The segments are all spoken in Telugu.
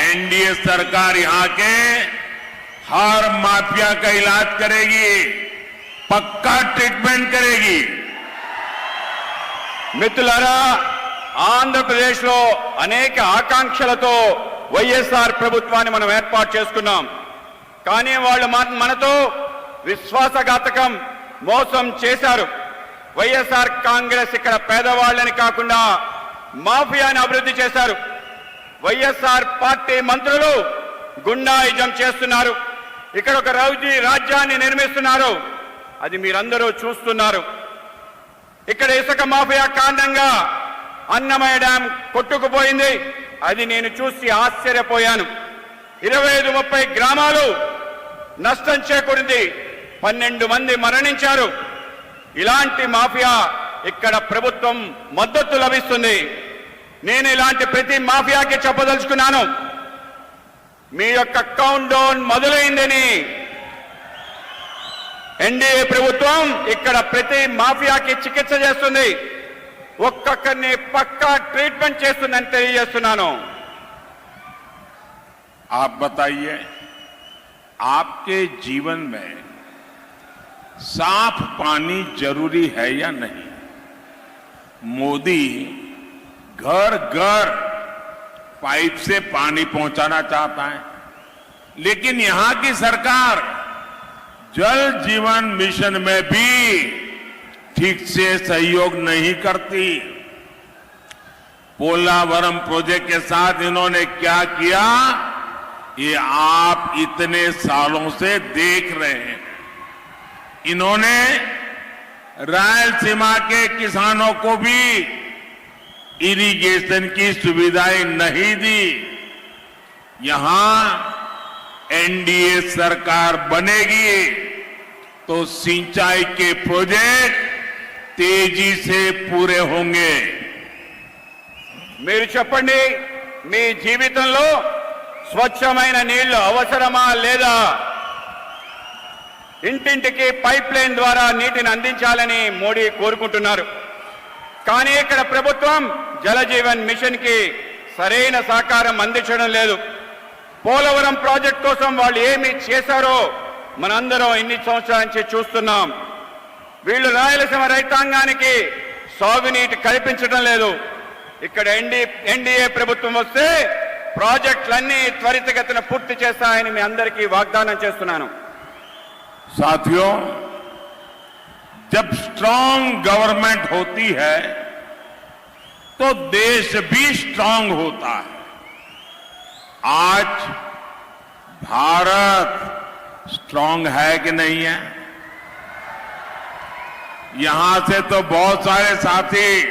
एनडीए सरकार यहां के हर माफिया का इलाज करेगी पक्का ट्रीटमेंट करेगी మిత్రులారా ఆంధ్రప్రదేశ్లో అనేక ఆకాంక్షలతో వైఎస్ఆర్ ప్రభుత్వాన్ని మనం ఏర్పాటు చేసుకున్నాం కానీ వాళ్ళు మన- మనతో విశ్వాసఘాతకం మోసం చేశారు వైఎస్ఆర్ కాంగ్రెస్ ఇక్కడ పేదవాళ్ళని కాకుండా మాఫియాని అభివృద్ధి చేశారు వైఎస్ఆర్ పార్టీ మంత్రులు గుండాయిజం చేస్తున్నారు. ఇక్కడ ఒక రౌజీ రాజ్యాన్ని నిర్మిస్తున్నారు. అది మీరందరూ చూస్తున్నారు. ఇక్కడ ఇసుక మాఫియా కారణంగా అన్నమయ్య డ్యాం కొట్టుకుపోయింది. అది నేను చూసి ఆశ్చర్యపోయాను. ఇరవై ఐదు ముప్పై గ్రామాలు నష్టం చేకూరింది. పన్నెండు మంది మరణించారు. ఇలాంటి మాఫియా ఇక్కడ ప్రభుత్వం మద్దతు లభిస్తుంది. నేను ఇలాంటి ప్రతి మాఫియాకి చెప్పదలుచుకున్నాను మీ యొక్క కౌంట్ డౌన్ మొదలైందని ఎన్డీఏ ప్రభుత్వం ఇక్కడ ప్రతి మాఫియాకి చికిత్స చేస్తుంది ఒక్కొక్కరిని పక్కా ట్రీట్మెంట్ చేస్తుందని తెలియజేస్తున్నాను आप बताइए आपके जीवन में साफ पानी जरूरी है या नहीं मोदी घर घर पाइप से पानी पहुंचाना चाहता है। लेकिन यहाँ की सरकार जल जीवन मिशन में भी ठीक से सहयोग नहीं करती। पोलावरम प्रोजेक्ट के साथ इन्होंने क्या किया? ये आप इतने सालों से देख रहे हैं। इन्होंने रायलसीमा के किसानों को भी इरिगेशन की सुविधाएं नहीं दी यहां एनडीए सरकार बनेगी तो सिंचाई के प्रोजेक्ट तेजी से पूरे होंगे మీరు చెప్పండి మీ జీవితంలో స్వచ్ఛమైన నీళ్లు అవసరమా లేదా ఇంటింటికి పైప్ లైన్ ద్వారా నీటిని అందించాలని మోడీ కోరుకుంటున్నారు కానీ ఇక్కడ ప్రభుత్వం జలజీవన్ మిషన్కి సరైన సహకారం అందించడం లేదు. పోలవరం ప్రాజెక్ట్ కోసం వాళ్ళు ఏమి చేశారో మనందరం ఇన్ని సంవత్సరాల నుంచి చూస్తున్నాం. వీళ్ళు రాయలసీమ రైతాంగానికి సాగునీటి కల్పించడం లేదు. ఇక్కడ ఎన్డీ ఎన్డీఏ ప్రభుత్వం వస్తే ప్రాజెక్టులన్నీ త్వరితగతిన పూర్తి చేస్తాయని మీ అందరికీ వాగ్దానం చేస్తున్నాను. సాధ్యం जब स्ट्रांग गवर्नमेंट होती है तो देश भी स्ट्रांग होता है। आज भारत स्ट्रांग है कि नहीं है? यहाँ से तो बहुत सारे साथी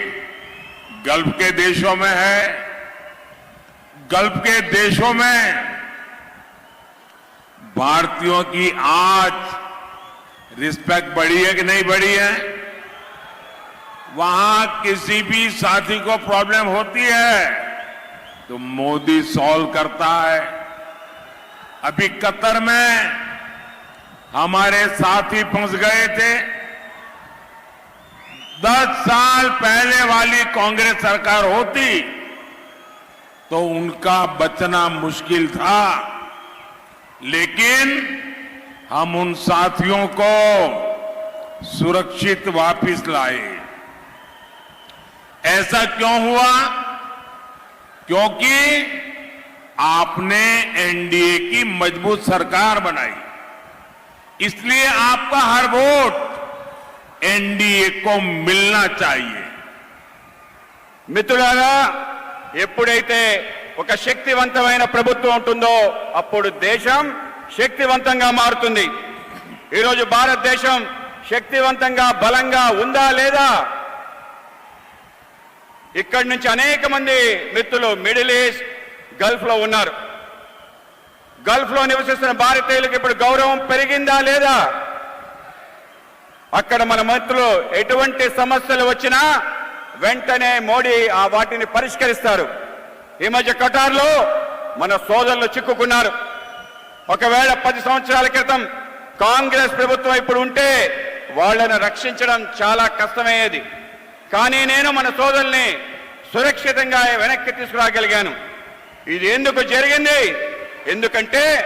गल्फ के देशों में है। गल्फ के देशों में भारतीयों की आज रिस्पेक्ट बढ़ी है कि नहीं बढ़ी है? वहाँ किसी भी साथी को प्रॉब्लम होती है तो मोदी सॉल्व करता है। अभी कतर में हमारे साथी फंस गए थे। दस साल पहले वाली कांग्रेस सरकार होती तो उनका बचना मुश्किल था। लेकिन हम उन साथियों को सुरक्षित वापस लाए ऐसा क्यों हुआ क्योंकि आपने एनडीए की मजबूत सरकार बनाई इसलिए आपका हर वोट एनडीए को मिलना चाहिए మిత్రులారా ఎప్పుడైతే ఒక శక్తివంతమైన ప్రభుత్వం ఉంటుందో అప్పుడు దేశం శక్తివంతంగా మారుతుంది. ఈరోజు భారతదేశం శక్తివంతంగా బలంగా ఉందా లేదా? ఇక్కడి నుంచి అనేక మంది మిత్రులు మిడిల్ ఈస్ట్ గల్ఫ్లో ఉన్నారు. గల్ఫ్లో నివసిస్తున్న భారతీయులకు ఇప్పుడు గౌరవం పెరిగిందా లేదా? అక్కడ మన మంత్రులు ఎటువంటి సమస్యలు వచ్చినా వెంటనే మోడీ ఆ వాటిని పరిష్కరిస్తారు. ఈ మధ్య కటార్లో మన సోదరులు చిక్కుకున్నారు. ఒకవేళ పది సంవత్సరాల క్రితం కాంగ్రెస్ ప్రభుత్వం ఇప్పుడు ఉంటే వాళ్ళను రక్షించడం చాలా కష్టమయ్యేది. కానీ నేను మన సోదరుల్ని సురక్షితంగా వెనక్కి తీసుకురాగలిగాను. ఇది ఎందుకు జరిగింది? ఎందుకంటే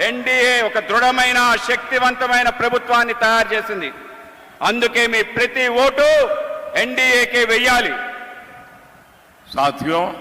ఎన్డీఏ ఒక దృఢమైన శక్తివంతమైన ప్రభుత్వాన్ని తయారు చేసింది. అందుకే మీ ప్రతి ఓటు ఎన్డీఏకే వెయ్యాలి. సాథ్యం